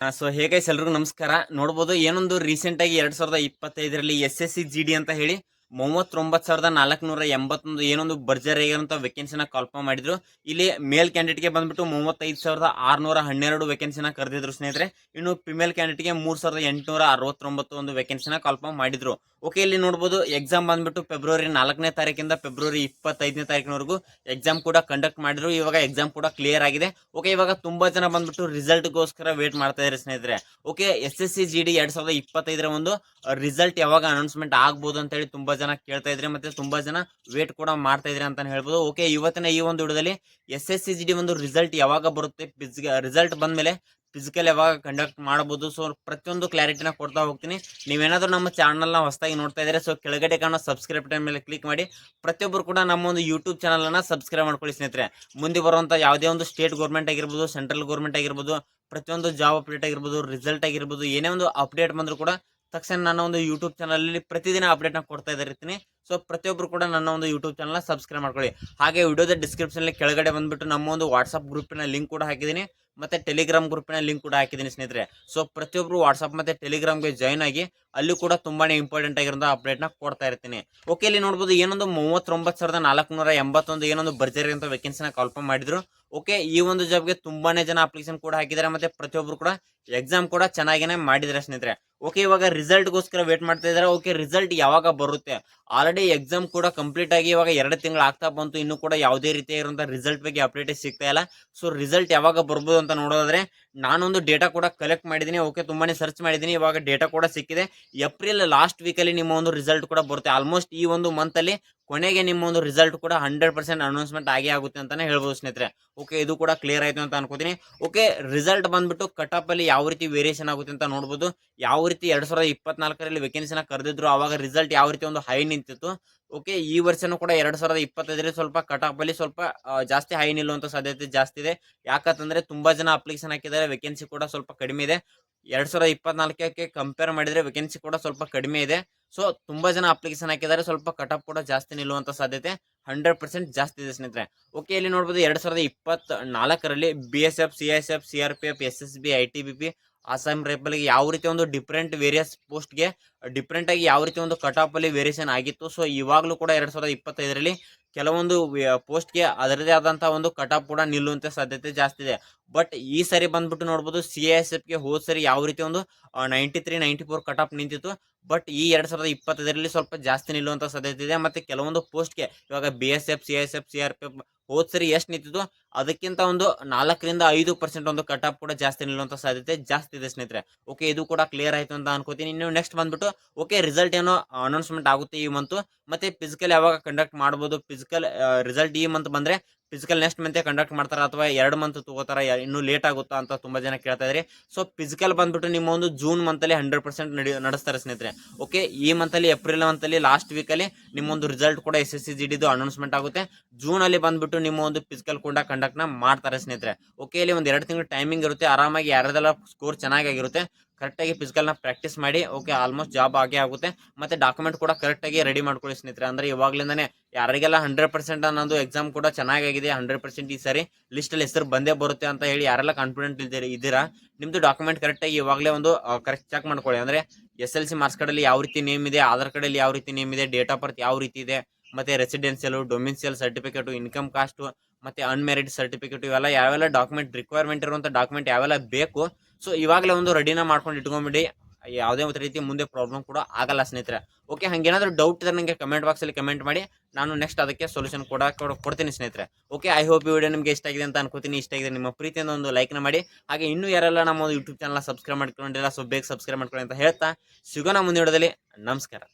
So ಹೇಗೈಸ್ ಎಲ್ರಿಗೂ ನಮಸ್ಕಾರ. ನೋಡ್ಬೋದು ಏನೊಂದು ರೀಸೆಂಟ್ ಆಗಿ ಎರಡ್ ಸಾವಿರದ ಇಪ್ಪತ್ತೈದರಲ್ಲಿ S S C G D ಅಂತ ಹೇಳಿ ಮೂವತ್ತೊಂಬತ್ತು ಸಾವಿರದ ನಾಲ್ಕುನೂರ ಎಂಬತ್ತೊಂದು ಏನೊಂದು ಬರ್ಜರ್ ಆಗಿರೋಂಥ ವೆಕೆನ್ಸಿನ ಕಾಲ್ಫಾರ್ಮ್ ಮಾಡಿದ್ರು. ಇಲ್ಲಿ ಮೇಲ್ ಕ್ಯಾಂಡಿಡೇಟ್ಗೆ ಬಂದ್ಬಿಟ್ಟು ಮೂವತ್ತೈದು ಸಾವಿರದ ಆರುನೂರ ಹನ್ನೆರಡು ವೇಕೆನ್ಸಿನ ಕರೆದಿದ್ರು ಸ್ನೇಹಿತರೆ. ಇನ್ನು ಫಿಮೇಲ್ ಕ್ಯಾಂಡಿಡೇಟ್ಗೆ ಮೂರು ಸಾವಿರದ ಎಂಟುನೂರ ಅರವತ್ತೊಂಬತ್ತು ಒಂದು ವೇಕೆನ್ಸಿನ ಕಾಲ್ಫಾರ್ಮ್ ಮಾಡಿದ್ರು. ಓಕೆ ಇಲ್ಲಿ ನೋಡ್ಬೋದು ಎಕ್ಸಾಮ್ ಬಂದ್ಬಿಟ್ಟು ಫೆಬ್ರವರಿ ನಾಲ್ಕನೇ ತಾರೀಕಿಂದ ಫೆಬ್ರವರಿ ಇಪ್ಪತ್ತೈದನೇ ತಾರೀಕಿನವರೆಗೂ ಎಕ್ಸಾಮ್ ಕೂಡ ಕಂಡಕ್ಟ್ ಮಾಡಿದ್ರು. ಇವಾಗ ಎಕ್ಸಾಮ್ ಕೂಡ ಕ್ಲಿಯರ್ ಆಗಿದೆ. ಓಕೆ ಇವಾಗ ತುಂಬಾ ಜನ ಬಂದ್ಬಿಟ್ಟು ರಿಸಲ್ಟ್ಗೋಸ್ಕರ ವೇಟ್ ಮಾಡ್ತಾ ಇದ್ದಾರೆ ಸ್ನೇಹಿತರೆ. Okay S S C G D ಎರಡು ಸಾವಿರದ ಇಪ್ಪತ್ತೈದರ ಒಂದು ರಿಸಲ್ಟ್ ಯಾವಾಗ ಅನೌನ್ಸ್ಮೆಂಟ್ ಆಗ್ಬೋದು ಅಂತ ಹೇಳಿ ತುಂಬಾ ಜನ ಕೇಳ್ತಾ ಇದ್ರೆ ಮತ್ತೆ ತುಂಬಾ ಜನ ವೇಟ್ ಕೂಡ ಮಾಡ್ತಾ ಇದ್ರೆ ಅಂತಾನೆ ಹೇಳ್ಬೋದು. ಓಕೆ ಇವತ್ತಿನ ಈ ಒಂದು ವಿಡಿಯೋದಲ್ಲಿ S S C G D ಒಂದು ರಿಸಲ್ಟ್ ಯಾವಾಗ ಬರುತ್ತೆ? ರಿಸಲ್ಟ್ ಬಂದ್ಮೇಲೆ ಫಿಸಿಕಲ್ ಯಾವಾಗ ಕಂಡಕ್ಟ್ ಮಾಡಬಹುದು ಸೊ ಪ್ರತಿಯೊಂದು ಕ್ಲಾರಿಟಿನ ಕೊಡ್ತಾ ಹೋಗ್ತೀನಿ. ನೀವೇನಾದರೂ ನಮ್ಮ ಚಾನಲ್ನ ಹೊಸದಾಗಿ ನೋಡ್ತಾ ಇದ್ರೆ ಸೊ ಕೆಳಗಡೆ ಕಾಣೋ ಸಬ್ಸ್ಕ್ರೈಬ್ ಟೈಮ್ ಮೇಲೆ ಕ್ಲಿಕ್ ಮಾಡಿ. ಪ್ರತಿಯೊಬ್ಬರು ಕೂಡ ನಮ್ಮ ಒಂದು ಯೂಟ್ಯೂಬ್ ಚಾನಲನ್ನು ಸಬ್ಸ್ಕ್ರೈಬ್ ಮಾಡ್ಕೊಳ್ಳಿ, ಸ್ನೇಹಿತರೆ. ಮುಂದೆ ಬರುವಂಥ ಯಾವುದೇ ಒಂದು ಸ್ಟೇಟ್ ಗೌರ್ಮೆಂಟ್ ಆಗಿರ್ಬೋದು ಸೆಂಟ್ರಲ್ ಗೌರ್ಮೆಂಟ್ ಆಗಿರ್ಬೋದು, ಪ್ರತಿಯೊಂದು ಜಾಬ್ ಅಪ್ಡೇಟ್ ಆಗಿರ್ಬೋದು ರಿಸಲ್ಟ್ ಆಗಿರ್ಬೋದು, ಏನೇ ಒಂದು ಅಪ್ಡೇಟ್ ಬಂದರೂ ಕೂಡ ತಕ್ಷಣ ನಾನು ಒಂದು ಯೂಟ್ಯೂಬ್ ಚಾನಲಲ್ಲಿ ಪ್ರತಿದಿನ ಅಪ್ಡೇಟ್ನ ಕೊಡ್ತಾ ಇರ್ತೀನಿ. ಸೊ ಪ್ರತಿಯೊಬ್ಬರು ಕೂಡ ನನ್ನ ಒಂದು ಯೂಟ್ಯೂಬ್ ಚಾನಲ್ನ ಸಬ್ಸ್ಕ್ರೈಬ್ ಮಾಡ್ಕೊಳ್ಳಿ. ಹಾಗೆ ವಿಡಿಯೋದ ಡಿಸ್ಕ್ರಿಪ್ಷನಲ್ಲಿ ಕೆಳಗಡೆ ಬಂದ್ಬಿಟ್ಟು ನಮ್ಮ ಒಂದು ವಾಟ್ಸಪ್ ಗ್ರೂಪಿನ ಲಿಂಕ್ ಕೂಡ ಹಾಕಿದ್ದೀನಿ. ಮತ್ತೆ ಟೆಲಿಗ್ರಾಮ್ ಗ್ರೂಪಿನ ಲಿಂಕ್ ಕೂಡ ಹಾಕಿದ್ದೀನಿ ಸ್ನೇಹಿತರೆ. ಸೊ ಪ್ರತಿಯೊಬ್ಬರು ವಾಟ್ಸಪ್ ಮತ್ತೆ ಟೆಲಿಗ್ರಾಮ್ಗೆ ಜಾಯ್ನ್ ಆಗಿ ಅಲ್ಲಿ ಕೂಡ ತುಂಬಾನೇ ಇಂಪಾರ್ಟೆಂಟ್ ಆಗಿರೋ ಅಪ್ಡೇಟ್ನ ಕೊಡ್ತಾ ಇರ್ತೀನಿ. ಓಕೆ ಇಲ್ಲಿ ನೋಡ್ಬೋದು ಏನೊಂದು ಮೂವತ್ತೊಂಬತ್ತು ಸಾವಿರದ ನಾಲ್ಕುನೂರ ಎಂಬತ್ತೊಂದು ಏನೊಂದು ಬರ್ಜರಿ ಅಂತ ವೆಕೆನ್ಸಿನ ಕಾಲ್ಫಾರ್ಮ್ ಮಾಡಿದ್ರು. ಓಕೆ ಈ ಒಂದು ಜಾಬ್ಗೆ ತುಂಬಾನೇ ಜನ ಅಪ್ಲಿಕೇಶನ್ ಕೂಡ ಹಾಕಿದ್ದಾರೆ. ಮತ್ತೆ ಪ್ರತಿಯೊಬ್ಬರು ಕೂಡ ಎಕ್ಸಾಮ್ ಕೂಡ ಚೆನ್ನಾಗಿನೇ ಮಾಡಿದ್ದಾರೆ ಸ್ನೇಹಿತರೆ. ಓಕೆ ಇವಾಗ ರಿಸಲ್ಟ್ಗೋಸ್ಕರ ವೇಟ್ ಮಾಡ್ತಾ ಇದ್ದಾರೆ ಓಕೆ ರಿಸಲ್ಟ್ ಯಾವಾಗ ಬರುತ್ತೆ? ಆಲ್ರೆಡಿ ಎಕ್ಸಾಮ್ ಕೂಡ ಕಂಪ್ಲೀಟ್ ಆಗಿ ಇವಾಗ ಎರಡು ತಿಂಗಳು ಆಗ್ತಾ ಬಂತು. ಇನ್ನು ಕೂಡ ಯಾವುದೇ ರೀತಿಯಾಗಿರುವಂತಹ ರಿಸಲ್ಟ್ ಬಗ್ಗೆ ಅಪ್ಡೇಟ್ ಸಿಗ್ತಾ ಇಲ್ಲ. ಸೊ ರಿಸಲ್ಟ್ ಯಾವಾಗ ಬರ್ಬೋದು ಅಂತ ನೋಡೋದಾದ್ರೆ, ನಾನೊಂದು ಡೇಟಾ ಕೂಡ ಕಲೆಕ್ಟ್ ಮಾಡಿದ್ದೀನಿ ಓಕೆ ತುಂಬಾನೇ ಸರ್ಚ್ ಮಾಡಿದ್ದೀನಿ ಇವಾಗ ಡೇಟಾ ಕೂಡ ಸಿಕ್ಕಿದೆ. ಏಪ್ರಿಲ್ ಲಾಸ್ಟ್ ವೀಕಲ್ಲಿ ನಿಮ್ಮ ಒಂದು ರಿಸಲ್ಟ್ ಕೂಡ ಬರುತ್ತೆ. ಆಲ್ಮೋಸ್ಟ್ ಈ ಒಂದು ಮಂತಲ್ಲಿ ಕೊನೆಗೆ ನಿಮ್ಮ ಒಂದು ರಿಸಲ್ಟ್ ಕೂಡ ಹಂಡ್ರೆಡ್ ಪರ್ಸೆಂಟ್ ಅನೌನ್ಸ್ಮೆಂಟ್ ಆಗೇ ಆಗುತ್ತೆ ಅಂತಾನೆ ಹೇಳ್ಬೋದು ಸ್ನೇಹಿತರೆ. ಓಕೆ ಇದು ಕೂಡ ಕ್ಲಿಯರ್ ಆಯಿತು ಅಂತ ಅನ್ಕೋತೀನಿ. ಓಕೆ ರಿಸಲ್ಟ್ ಬಂದ್ಬಿಟ್ಟು ಕಟಪ್ ಅಲ್ಲಿ ಯಾವ ರೀತಿ ವೇರಿಯೇಷನ್ ಆಗುತ್ತೆ ಅಂತ ನೋಡ್ಬೋದು. ಯಾವ ರೀತಿ ಎರಡು ಸಾವಿರದ ಇಪ್ಪತ್ನಾಲ್ಕರಲ್ಲಿ ವೇಕೆನ್ಸಿನ ಕರೆದಿದ್ರು ಆವಾಗ ರಿಸಲ್ಟ್ ಯಾವ ರೀತಿ ಒಂದು ಹೈ ನಿಂತಿತ್ತು. ಓಕೆ ಈ ವರ್ಷನೂ ಕೂಡ ಎರಡು ಸಾವಿರದ ಇಪ್ಪತ್ತೈದರಲ್ಲಿ ಸ್ವಲ್ಪ ಕಟಾಪ್ ಅಲ್ಲಿ ಸ್ವಲ್ಪ ಜಾಸ್ತಿ ಹೈ ನಿಲ್ಲುವಂಥ ಸಾಧ್ಯತೆ ಜಾಸ್ತಿ ಇದೆ. ಯಾಕಂತಂದರೆ ತುಂಬಾ ಜನ ಅಪ್ಲಿಕೇಶನ್ ಹಾಕಿದ್ದಾರೆ ವೇಕೆನ್ಸಿ ಕೂಡ ಸ್ವಲ್ಪ ಕಡಿಮೆ ಇದೆ. ಎರಡ್ ಸಾವಿರದ ಇಪ್ಪತ್ನಾಲ್ಕಕ್ಕೆ ಕಂಪೇರ್ ಮಾಡಿದ್ರೆ ವೇಕೆನ್ಸಿ ಕೂಡ ಸ್ವಲ್ಪ ಕಡಿಮೆ ಇದೆ. ಸೊ ತುಂಬಾ ಜನ ಅಪ್ಲಿಕೇಶನ್ ಹಾಕಿದ್ದಾರೆ. ಸ್ವಲ್ಪ ಕಟಪ್ ಕೂಡ ಜಾಸ್ತಿ ನಿಲ್ಲುವಂತ ಸಾಧ್ಯತೆ ಹಂಡ್ರೆಡ್ ಪರ್ಸೆಂಟ್ ಜಾಸ್ತಿ ಇದೆ ಸ್ನೇಹಿತರೆ. ಓಕೆ ಇಲ್ಲಿ ನೋಡ್ಬೋದು ಎರಡು ಸಾವಿರದ ಇಪ್ಪತ್ತ್ ನಾಲ್ಕರಲ್ಲಿ B S F C S F C R P F S S B I T B P Assam ರೈಫಲ್ಗೆ ಯಾವ ರೀತಿ ಒಂದು ಡಿಫ್ರೆಂಟ್ ವೇರಿಯಸ್ ಪೋಸ್ಟ್ಗೆ ಡಿಫ್ರೆಂಟ್ ಆಗಿ ಯಾವ ರೀತಿ ಒಂದು ಕಟಾಪ್ ಅಲ್ಲಿ ವೇರಿಯೇಷನ್ ಆಗಿತ್ತು. ಸೊ ಇವಾಗಲೂ ಕೂಡ ಎರಡ್ ಸಾವಿರದ ಇಪ್ಪತ್ತೈದರಲ್ಲಿ ಕೆಲವೊಂದು ಪೋಸ್ಟ್ಗೆ ಅದರದೇ ಆದಂತಹ ಒಂದು ಕಟಾಪ್ ಕೂಡ ನಿಲ್ಲುವಂತ ಸಾಧ್ಯತೆ ಜಾಸ್ತಿ ಇದೆ. ಬಟ್ ಈ ಸರಿ ಬಂದ್ಬಿಟ್ಟು ನೋಡ್ಬೋದು ಸಿ ಎಸ್ ಎಫ್ಗೆ ಹೋದ್ ಸರಿ ಯಾವ ರೀತಿ ಒಂದು ninety three ninety four cutoff ನಿಂತಿತ್ತು. ಬಟ್ ಈ ಎರಡ್ ಸಾವಿರದ ಇಪ್ಪತ್ತೈದರಲ್ಲಿ ಸ್ವಲ್ಪ ಜಾಸ್ತಿ ನಿಲ್ಲುವಂತ ಸಾಧ್ಯತೆ ಇದೆ. ಮತ್ತೆ ಕೆಲವೊಂದು ಪೋಸ್ಟ್ಗೆ ಇವಾಗ B S F C S F C R P F ಹೋದ್ ಸರಿ ಎಷ್ಟು ನಿಂತಿತ್ತು, ಅದಕ್ಕಿಂತ ಒಂದು ನಾಲ್ಕರಿಂದ ಐದು ಪರ್ಸೆಂಟ್ ಒಂದು ಕಟಾಪ್ ಕೂಡ ಜಾಸ್ತಿ ನಿಲ್ಲುವಂತ ಸಾಧ್ಯತೆ ಜಾಸ್ತಿ ಇದೆ ಸ್ನೇಹಿತರೆ. ಓಕೆ ಇದು ಕೂಡ ಕ್ಲಿಯರ್ ಆಯ್ತು ಅಂತ ಅನ್ಕೋತೀನಿ. ಇನ್ನು ನೆಕ್ಸ್ಟ್ ಬಂದ್ಬಿಟ್ಟು ಓಕೆ ರಿಸಲ್ಟ್ ಏನೋ ಅನೌನ್ಸ್ಮೆಂಟ್ ಆಗುತ್ತೆ ಈ ಮಂತು ಮತ್ತೆ ಫಿಸಿಕಲ್ ಯಾವಾಗ ಕಂಡಕ್ಟ್ ಮಾಡ್ಬೋದು? ಫಿಸಿಕಲ್ ರಿಸಲ್ಟ್ ಈ ಮಂತ್ ಬಂದ್ರೆ ಫಿಸಿಕಲ್ ನೆಕ್ಸ್ಟ್ ಮಂತೆ ಕಂಡಕ್ಟ್ ಮಾಡ್ತಾರ ಅಥವಾ ಎರಡು ಮಂತ್ ತಗೋತಾರ? ಇನ್ನೂ ಲೇಟ್ ಆಗುತ್ತಾ ಅಂತ ತುಂಬಾ ಜನ ಕೇಳ್ತಾ ಇದ್ರಿ. ಸೊ ಫಿಸಿಕಲ್ ಬಂದ್ಬಿಟ್ಟು ನಿಮ್ಮ ಒಂದು ಜೂನ್ ಮಂತಲ್ಲಿ ಹಂಡ್ರೆಡ್ ಪರ್ಸೆಂಟ್ ನಡಿ, ನಡೆಸ್ತಾರೆ ಸ್ನೇಹಿತರೆ. ಓಕೆ ಈ ಮಂತಲ್ಲಿ ಏಪ್ರಿಲ್ ಮಂತ್ ಅಲ್ಲಿ ಲಾಸ್ಟ್ ವೀಕ್ ಅಲ್ಲಿ ನಿಮ್ಮ ಒಂದು ರಿಸಲ್ಟ್ ಕೂಡ ಎಸ್ ಎಸ್ ಸಿ ಜಿ ಡಿದು ಅನೌನ್ಸ್ಮೆಂಟ್ ಆಗುತ್ತೆ. ಜೂನ್ ಅಲ್ಲಿ ಬಂದ್ಬಿಟ್ಟು ನಿಮ್ಮ ಒಂದು ಫಿಸಿಕಲ್ ಕೂಡ ಕಂಡಕ್ಟ್ನ ಮಾಡ್ತಾರೆ ಸ್ನೇಹಿತರೆ. ಓಕೆ ಇಲ್ಲಿ ಒಂದು ಎರಡು ತಿಂಗಳು ಟೈಮಿಂಗ್ ಇರುತ್ತೆ. ಆರಾಮಾಗಿ ಯಾರದೆಲ್ಲ ಸ್ಕೋರ್ ಚೆನ್ನಾಗಿರುತ್ತೆ ಕರೆಕ್ಟಾಗಿ ಫಿಸಿಕಲ್ನ ಪ್ರಾಕ್ಟೀಸ್ ಮಾಡಿ ಓಕೆ ಆಲ್ಮೋಸ್ಟ್ ಜಾಬ್ ಆಗೇ ಆಗುತ್ತೆ. ಮತ್ತು ಡಾಕ್ಯುಮೆಂಟ್ ಕೂಡ ಕರೆಕ್ಟಾಗಿ ರೆಡಿ ಮಾಡ್ಕೊಳ್ಳಿ ಸ್ನೇಹಿತರೆ. ಅಂದರೆ ಇವಾಗಲಿಂದನೇ ಯಾರಿಗೆಲ್ಲ ಹಂಡ್ರೆಡ್ ಪರ್ಸೆಂಟ್ ಅನ್ನೋದು ಎಕ್ಸಾಮ್ ಕೂಡ ಚೆನ್ನಾಗಿದೆ ಹಂಡ್ರೆಡ್ ಪರ್ಸೆಂಟ್ ಈ ಸರಿ ಲಿಸ್ಟಲ್ಲಿ ಹೆಸರು ಬಂದೇ ಬರುತ್ತೆ ಅಂತ ಹೇಳಿ ಯಾರೆಲ್ಲ ಕಾನ್ಫಿಡೆಂಟ್ ಇದ್ದೀರಿ ಇದ್ದೀರಾ ನಿಮ್ಮದು ಡಾಕ್ಯುಮೆಂಟ್ ಕರೆಕ್ಟಾಗಿ ಇವಾಗಲೇ ಒಂದು ಕರೆಕ್ಟ್ ಚೆಕ್ ಮಾಡ್ಕೊಳ್ಳಿ. ಅಂದರೆ ಎಸ್ ಎಲ್ ಸಿ ಮಾರ್ಕ್ಸ್ ಕಾರ್ಡಲ್ಲಿ ಯಾವ ರೀತಿ ನೇಮ್ ಇದೆ, ಆಧಾರ್ ಕಾರ್ಡಲ್ಲಿ ಯಾವ ರೀತಿ ನೇಮ್ ಇದೆ ಡೇಟ್ ಆಫ್ ಬರ್ತ್ ಯಾವ ರೀತಿ ಇದೆ, ಮತ್ತು residential domicile certificate income caste ಮತ್ತು ಅನ್ಮ್ಯಾರಿಡ್ ಸರ್ಟಿಫಿಕೇಟು ಇವೆಲ್ಲ ಯಾವೆಲ್ಲ ಡಾಕ್ಯುಮೆಂಟ್ ರಿಕ್ವೈರ್ಮೆಂಟ್ ಇರುವಂಥ ಡಾಕ್ಯುಮೆಂಟ್ ಯಾವೆಲ್ಲ ಬೇಕು ಸೊ ಇವಾಗಲೇ ಒಂದು ರೆಡಿನ ಮಾಡ್ಕೊಂಡು ಇಟ್ಕೊಂಡ್ಬಿಡಿ. ಯಾವುದೇ ಒಂದು ರೀತಿ ಮುಂದೆ ಪ್ರಾಬ್ಲಮ್ ಕೂಡ ಆಗಲ್ಲ ಸ್ನೇಹಿತರೆ. ಓಕೆ ಹಂಗೇನಾದ್ರೂ ಡೌಟ್ ಇದ್ರೆ ನನಗೆ ಕಮೆಂಟ್ ಬಾಕ್ಸಲ್ಲಿ ಕಮೆಂಟ್ ಮಾಡಿ. ನಾನು ನೆಕ್ಸ್ಟ್ ಅದಕ್ಕೆ ಸೊಲ್ಯೂಷನ್ ಕೂಡ ಕೊಡ್- ಕೊಡ್ತೀನಿ ಸ್ನೇಹಿತರೆ. ಓಕೆ ಐ ಹೋಪ್ ಈ ವಿಡಿಯೋ ನಿಮಗೆ ಇಷ್ಟ ಆಗಿದೆ ಅಂತ ಅನ್ಕೋತೀನಿ. ಇಷ್ಟ ಆಗಿದೆ ನಿಮ್ಮ ಪ್ರೀತಿಯಿಂದ ಒಂದು ಲೈಕ್ನ ಮಾಡಿ. ಹಾಗೆ ಇನ್ನೂ ಯಾರೆಲ್ಲ ನಮ್ಮ ಒಂದು ಯೂಟ್ಯೂಬ್ ಚಾನಲ್ ಸಬ್ಸ್ಕ್ರೈಬ್ ಮಾಡ್ಕೊಂಡಿಲ್ಲ ಸೊ ಬೇಗ ಸಬ್ಸ್ಕ್ರೈಬ್ ಮಾಡ್ಕೊಳ್ಳಿ ಅಂತ ಹೇಳ್ತಾ ಸಿಗೋಣ ಮುಂದಿನ ವಿಡಿಯೋದಲ್ಲಿ. ನಮಸ್ಕಾರ.